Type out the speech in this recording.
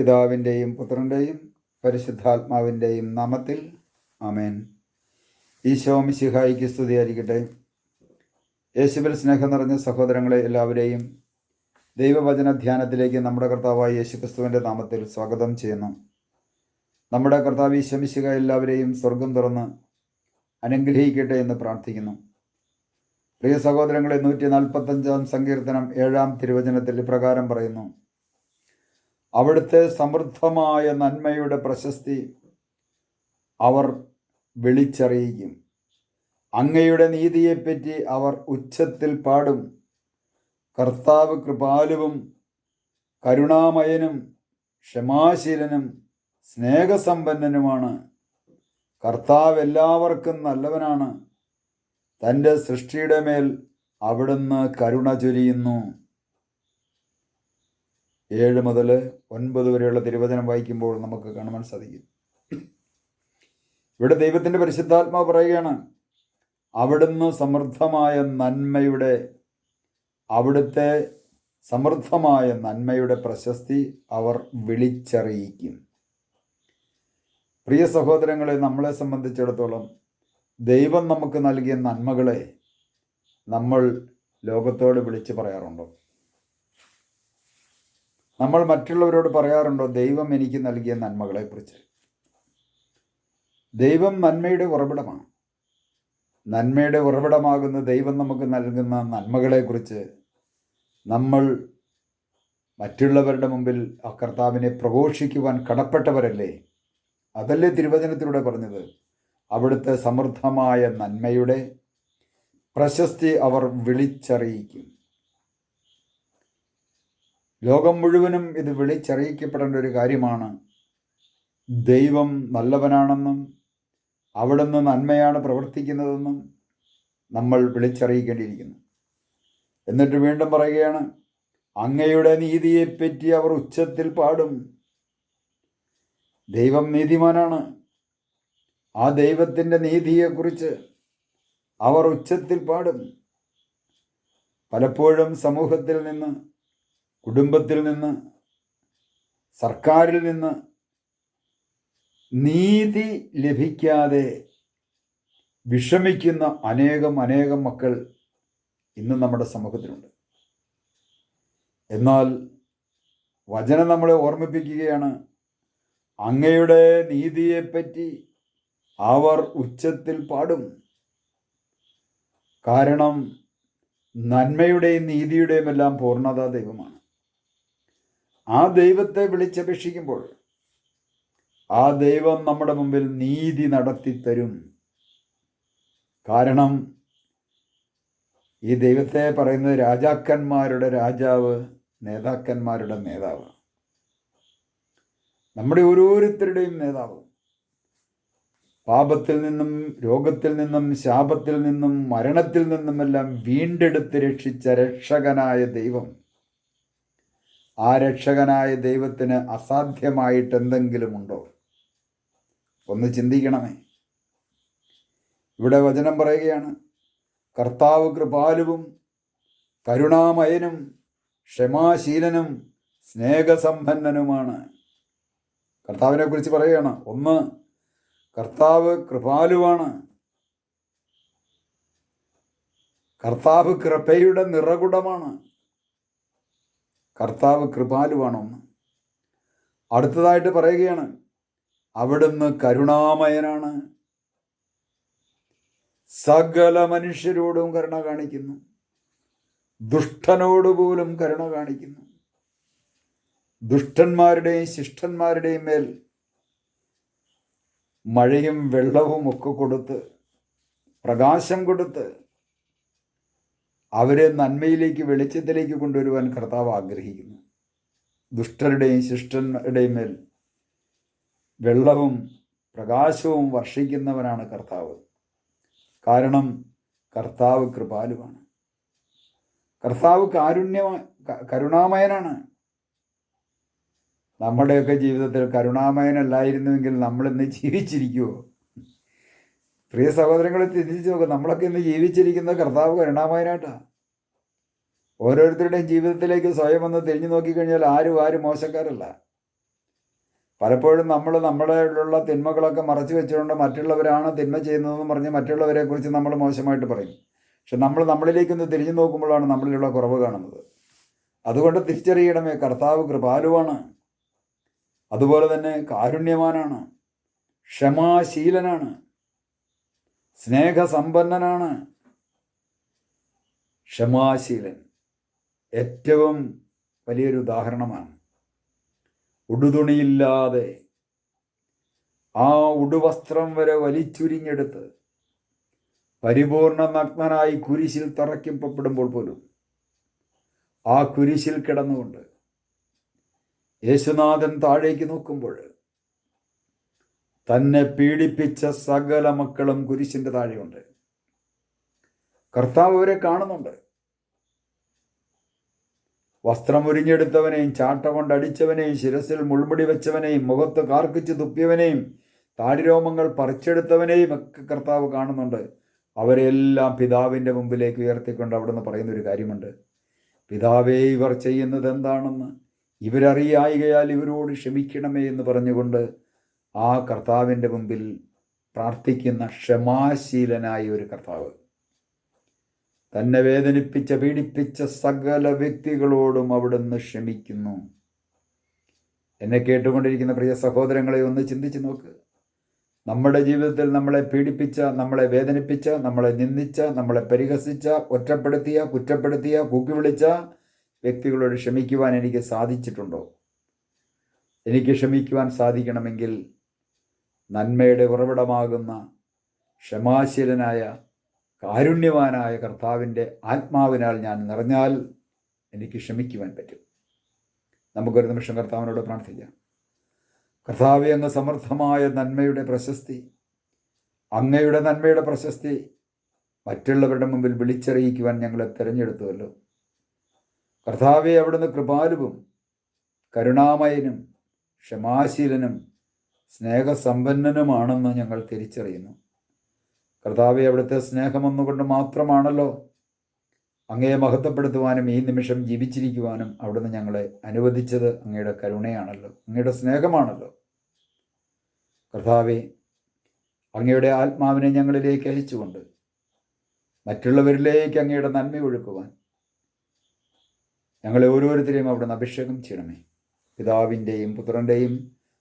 പിതാവിന്റെയും പുത്രന്റെയും പരിശുദ്ധാത്മാവിന്റെയും നാമത്തിൽ ആമേൻ. ഈശോ മിശിഹായിക്ക് സ്തുതിയായിരിക്കട്ടെ. യേശുവിൽ സ്നേഹം നിറഞ്ഞ സഹോദരങ്ങളെ എല്ലാവരെയും ദൈവവചന ധ്യാനത്തിലേക്ക് നമ്മുടെ കർത്താവായ യേശുക്രിസ്തുവിന്റെ നാമത്തിൽ സ്വാഗതം ചെയ്യുന്നു. നമ്മുടെ കർത്താവ് ഈശോമിശിഹ എല്ലാവരെയും സ്വർഗം തുറന്ന് അനുഗ്രഹിക്കട്ടെ എന്ന് പ്രാർത്ഥിക്കുന്നു. പ്രിയ സഹോദരങ്ങളെ നൂറ്റി നാൽപ്പത്തഞ്ചാം സങ്കീർത്തനം ഏഴാം തിരുവചനത്തിൽ പ്രകാരം പറയുന്നു. അവിടുത്തെ സമൃദ്ധമായ നന്മയുടെ പ്രശസ്തി അവർ വിളിച്ചറിയിക്കും അങ്ങയുടെ നീതിയെപ്പറ്റി അവർ ഉച്ചത്തിൽ പാടും. കർത്താവ് കൃപാലുവും കരുണാമയനും ക്ഷമാശീലനും സ്നേഹസമ്പന്നനുമാണ്. കർത്താവ് എല്ലാവർക്കും നല്ലവനാണ്. തന്റെ സൃഷ്ടിയുടെ മേൽ അവിടുന്ന് കരുണ ചൊരിയുന്നു. ഏഴ് മുതൽ ഒൻപത് വരെയുള്ള തിരുവചനം വായിക്കുമ്പോൾ നമുക്ക് കാണുവാൻ സാധിക്കും. ഇവിടെ ദൈവത്തിന്റെ പരിശുദ്ധാത്മാവ് പറയുകയാണ് അവിടുന്ന് സമൃദ്ധമായ നന്മയുടെ അവിടുത്തെ സമൃദ്ധമായ നന്മയുടെ പ്രശസ്തി അവർ വിളിച്ചറിയിക്കും. പ്രിയ സഹോദരങ്ങളെ നമ്മളെ സംബന്ധിച്ചിടത്തോളം ദൈവം നമുക്ക് നൽകിയ നന്മകളെ നമ്മൾ ലോകത്തോട് വിളിച്ചു പറയാറുണ്ടോ. നമ്മൾ മറ്റുള്ളവരോട് പറയാറുണ്ടോ ദൈവം എനിക്ക് നൽകിയ നന്മകളെക്കുറിച്ച് ദൈവം നന്മയുടെ ഉറവിടമാണ്. നന്മയുടെ ഉറവിടമാകുന്ന ദൈവം നമുക്ക് നൽകുന്ന നന്മകളെക്കുറിച്ച് നമ്മൾ മറ്റുള്ളവരുടെ മുമ്പിൽ ആ കർത്താവിനെ പ്രഘോഷിക്കുവാൻ കടപ്പെട്ടവരല്ലേ? അതല്ലേ തിരുവചനത്തിലൂടെ പറഞ്ഞത്? അവിടുത്തെ സമൃദ്ധമായ നന്മയുടെ പ്രശസ്തി അവർ വിളിച്ചറിയിക്കും. ലോകം മുഴുവനും ഇത് വിളിച്ചറിയിക്കപ്പെടേണ്ട ഒരു കാര്യമാണ്. ദൈവം നല്ലവനാണെന്നും അവിടുന്ന് നന്മയാണ് പ്രവർത്തിക്കുന്നതെന്നും നമ്മൾ വിളിച്ചറിയിക്കേണ്ടിയിരിക്കുന്നു. എന്നിട്ട് വീണ്ടും പറയുകയാണ് അങ്ങയുടെ നീതിയെപ്പറ്റി അവർ ഉച്ചത്തിൽ പാടും. ദൈവം നീതിമാനാണ്. ആ ദൈവത്തിന്റെ നീതിയെക്കുറിച്ച് അവർ ഉച്ചത്തിൽ പാടും. പലപ്പോഴും സമൂഹത്തിൽ നിന്ന് കുടുംബത്തിൽ നിന്ന് സർക്കാരിൽ നിന്ന് നീതി ലഭിക്കാതെ വിഷമിക്കുന്ന അനേകം അനേകം മക്കൾ ഇന്ന് നമ്മുടെ സമൂഹത്തിലുണ്ട്. എന്നാൽ വചനം നമ്മളെ ഓർമ്മിപ്പിക്കുകയാണ് അങ്ങയുടെ നീതിയെപ്പറ്റി അവർ ഉച്ചത്തിൽ പാടും. കാരണം നന്മയുടെയും നീതിയുടെയും എല്ലാം പൂർണത ദൈവമാണ്. ആ ദൈവത്തെ വിളിച്ചപേക്ഷിക്കുമ്പോൾ ആ ദൈവം നമ്മുടെ മുമ്പിൽ നീതി നടത്തി തരും കാരണം ഈ ദൈവത്തെ പറയുന്നത് രാജാക്കന്മാരുടെ രാജാവ് നേതാക്കന്മാരുടെ നേതാവ്. നമ്മുടെ ഓരോരുത്തരുടെയും നേതാവ്. പാപത്തിൽ നിന്നും രോഗത്തിൽ നിന്നും ശാപത്തിൽ നിന്നും മരണത്തിൽ നിന്നുമെല്ലാം വീണ്ടെടുത്ത് രക്ഷിച്ച രക്ഷകനായ ദൈവം ആ രക്ഷകനായ ദൈവത്തിന് അസാധ്യമായിട്ട് എന്തെങ്കിലും ഉണ്ടോ ഒന്ന് ചിന്തിക്കണമേ. ഇവിടെ വചനം പറയുകയാണ് കർത്താവ് കൃപാലുവും കരുണാമയനും ക്ഷമാശീലനും സ്നേഹസമ്പന്നനുമാണ്. കർത്താവിനെ കുറിച്ച് പറയുകയാണ് ഒന്ന് കർത്താവ് കൃപാലുവാണ്. കർത്താവ് കൃപയുടെ നിറകുടമാണ്. കർത്താവ് കൃപാലുവാണോന്ന് അടുത്തതായിട്ട് പറയുകയാണ് അവിടുന്ന് കരുണാമയനാണ്. സകല മനുഷ്യരോടും കരുണ കാണിക്കുന്നു. ദുഷ്ടനോട് പോലും കരുണ കാണിക്കുന്നു. ദുഷ്ടന്മാരുടെയും ശിഷ്ടന്മാരുടെയും മേൽ മഴയും വെള്ളവും ഒക്കെ കൊടുത്ത് പ്രകാശം കൊടുത്ത് അവരെ നന്മയിലേക്ക് വെളിച്ചത്തിലേക്ക് കൊണ്ടുവരുവാൻ കർത്താവ് ആഗ്രഹിക്കുന്നു. ദുഷ്ടരുടെയും ശിഷ്ടരുടെയും മേൽ വെള്ളവും പ്രകാശവും വർഷിക്കുന്നവനാണ് കർത്താവ്. കാരണം കർത്താവ് കൃപാലുവാണ്. കർത്താവ് കാരുണ്യ കരുണാമയനാണ്. നമ്മുടെയൊക്കെ ജീവിതത്തിൽ കരുണാമയനല്ലായിരുന്നുവെങ്കിൽ നമ്മളിന്ന് ജീവിച്ചിരിക്കുമോ പ്രിയ സഹോദരങ്ങളെ ചിന്തിച്ച് നോക്കുക നമ്മളൊക്കെ ഇന്ന് ജീവിച്ചിരിക്കുന്ന കർത്താവ് കരുണാമയനായിട്ടാണ് ഓരോരുത്തരുടെയും ജീവിതത്തിലേക്ക് സ്വയം ഒന്ന് തിരിഞ്ഞു നോക്കിക്കഴിഞ്ഞാൽ ആരും ആരും മോശക്കാരല്ല. പലപ്പോഴും നമ്മൾ നമ്മളിലുള്ള തിന്മകളൊക്കെ മറച്ചു വെച്ചുകൊണ്ട് മറ്റുള്ളവരാണ് തിന്മ ചെയ്യുന്നതെന്ന് പറഞ്ഞ് മറ്റുള്ളവരെ കുറിച്ച് നമ്മൾ മോശമായിട്ട് പറയും. പക്ഷെ നമ്മൾ നമ്മളിലേക്കൊന്ന് തിരിഞ്ഞു നോക്കുമ്പോഴാണ് നമ്മളിലുള്ള കുറവ് കാണുന്നത്. അതുകൊണ്ട് തിരിച്ചറിയണമേ കർത്താവ് കൃപാലുവാണ്. അതുപോലെ തന്നെ കാരുണ്യവാനാണ്. ക്ഷമാശീലനാണ്. സ്നേഹസമ്പന്നനാണ്. ക്ഷമാശീലൻ. ഏറ്റവും വലിയൊരു ഉദാഹരണമാണ്. ഉടുതുണിയില്ലാതെ ആ ഉടുവസ്ത്രം വരെ വലിച്ചുരിഞ്ഞെടുത്ത് പരിപൂർണ നഗ്നനായി കുരിശിൽ തറയ്ക്കപ്പെടുമ്പോൾ പോലും ആ കുരിശിൽ കിടന്നുകൊണ്ട് യേശുനാഥൻ താഴേക്ക് നോക്കുമ്പോൾ തന്നെ പീഡിപ്പിച്ച സകല മക്കളും കുരിശിന്റെ താഴെയുണ്ട്. കർത്താവ് അവരെ കാണുന്നുണ്ട്. വസ്ത്രം ഉരിഞ്ഞെടുത്തവനെയും ചാട്ട കൊണ്ടടിച്ചവനെയും ശിരസിൽ മുൾമുടി വെച്ചവനെയും മുഖത്ത് കാർക്കിച്ച് തുപ്പിയവനെയും താടിരോമങ്ങൾ പറിച്ചെടുത്തവനെയും ഒക്കെ കർത്താവ് കാണുന്നുണ്ട്. അവരെല്ലാം പിതാവിന്റെ മുമ്പിലേക്ക് ഉയർത്തിക്കൊണ്ട് അവിടുന്ന് പറയുന്ന ഒരു കാര്യമുണ്ട്. പിതാവേ ഇവർ ചെയ്യുന്നത് എന്താണെന്ന് ഇവരറിയായികയാൽ ഇവരോട് ക്ഷമിക്കണമേ എന്ന് പറഞ്ഞുകൊണ്ട് ആ കർത്താവിന്റെ മുമ്പിൽ പ്രാർത്ഥിക്കുന്ന ക്ഷമാശീലനായ ഒരു കർത്താവ്. തന്നെ വേദനിപ്പിച്ച പീഡിപ്പിച്ച സകല വ്യക്തികളോടും അവിടുന്ന് ക്ഷമിക്കുന്നു. എന്നെ കേട്ടുകൊണ്ടിരിക്കുന്ന പ്രിയ സഹോദരങ്ങളെ ഒന്ന് ചിന്തിച്ച് നോക്ക്. നമ്മുടെ ജീവിതത്തിൽ നമ്മളെ പീഡിപ്പിച്ച നമ്മളെ വേദനിപ്പിച്ച നമ്മളെ നിന്ദിച്ച നമ്മളെ പരിഹസിച്ച ഒറ്റപ്പെടുത്തിയ കുറ്റപ്പെടുത്തിയ കൂക്കി വിളിച്ച വ്യക്തികളോട് ക്ഷമിക്കുവാൻ എനിക്ക് സാധിച്ചിട്ടുണ്ടോ? എനിക്ക് ക്ഷമിക്കുവാൻ സാധിക്കണമെങ്കിൽ നന്മയുടെ ഉറവിടമാകുന്ന ക്ഷമാശീലനായ കാരുണ്യവാനായ കർത്താവിന്റെ ആത്മാവിനാൽ ഞാൻ നിറഞ്ഞാൽ എനിക്ക് ക്ഷമിക്കുവാൻ പറ്റും. നമുക്കൊരു നിമിഷം കർത്താവിനോട് പ്രാർത്ഥിക്കാം. കർത്താവ് എന്ന സമർത്ഥമായ നന്മയുടെ പ്രശസ്തി അങ്ങയുടെ നന്മയുടെ പ്രശസ്തി മറ്റുള്ളവരുടെ മുമ്പിൽ വിളിച്ചറിയിക്കുവാൻ ഞങ്ങളെ തിരഞ്ഞെടുത്തുവല്ലോ. കർത്താവെ അവിടുന്ന് കൃപാലുവും കരുണാമയനും ക്ഷമാശീലനും സ്നേഹസമ്പന്നനുമാണെന്ന് ഞങ്ങൾ തിരിച്ചറിയുന്നു. കർത്താവെ അവിടുത്തെ സ്നേഹമെന്നുകൊണ്ട് മാത്രമാണല്ലോ അങ്ങയെ മഹത്വപ്പെടുത്തുവാനും ഈ നിമിഷം ജീവിച്ചിരിക്കുവാനും അവിടുന്ന് ഞങ്ങളെ അനുവദിച്ചത്. അങ്ങയുടെ കരുണയാണല്ലോ അങ്ങയുടെ സ്നേഹമാണല്ലോ. കർത്താവെ അങ്ങയുടെ ആത്മാവിനെ ഞങ്ങളിലേക്ക് അയച്ചുകൊണ്ട് മറ്റുള്ളവരിലേക്ക് അങ്ങയുടെ നന്മ ഒഴുക്കുവാൻ ഞങ്ങളെ ഓരോരുത്തരെയും അവിടുന്ന് അഭിഷേകം ചെയ്യണമേ. പിതാവിന്റെയും പുത്രന്റെയും